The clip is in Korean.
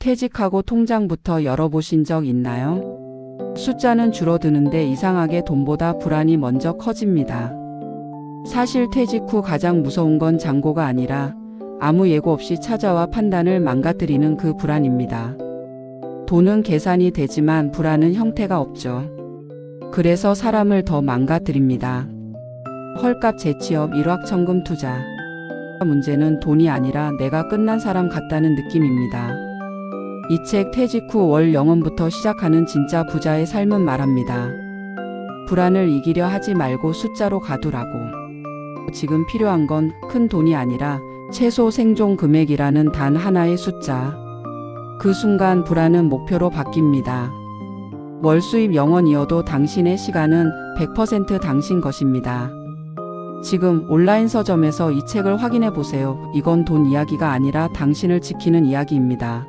퇴직하고 통장부터 열어보신 적 있나요? 숫자는 줄어드는데 이상하게 돈보다 불안이 먼저 커집니다. 사실 퇴직 후 가장 무서운 건 잔고가 아니라 아무 예고 없이 찾아와 판단을 망가뜨리는 그 불안입니다. 돈은 계산이 되지만 불안은 형태가 없죠. 그래서 사람을 더 망가뜨립니다. 헐값 재취업 일확천금 투자. 문제는 돈이 아니라 내가 끝난 사람 같다는 느낌입니다. 이 책 퇴직 후월 영원부터 시작하는 진짜 부자의 삶은 말합니다. 불안을 이기려 하지 말고 숫자로 가두라고. 지금 필요한 건 큰 돈이 아니라 최소 생존 금액이라는 단 하나의 숫자. 그 순간 불안은 목표로 바뀝니다. 월 수입 0원이어도 당신의 시간은 100% 당신 것입니다. 지금 온라인 서점에서 이 책을 확인해 보세요. 이건 돈 이야기가 아니라 당신을 지키는 이야기입니다.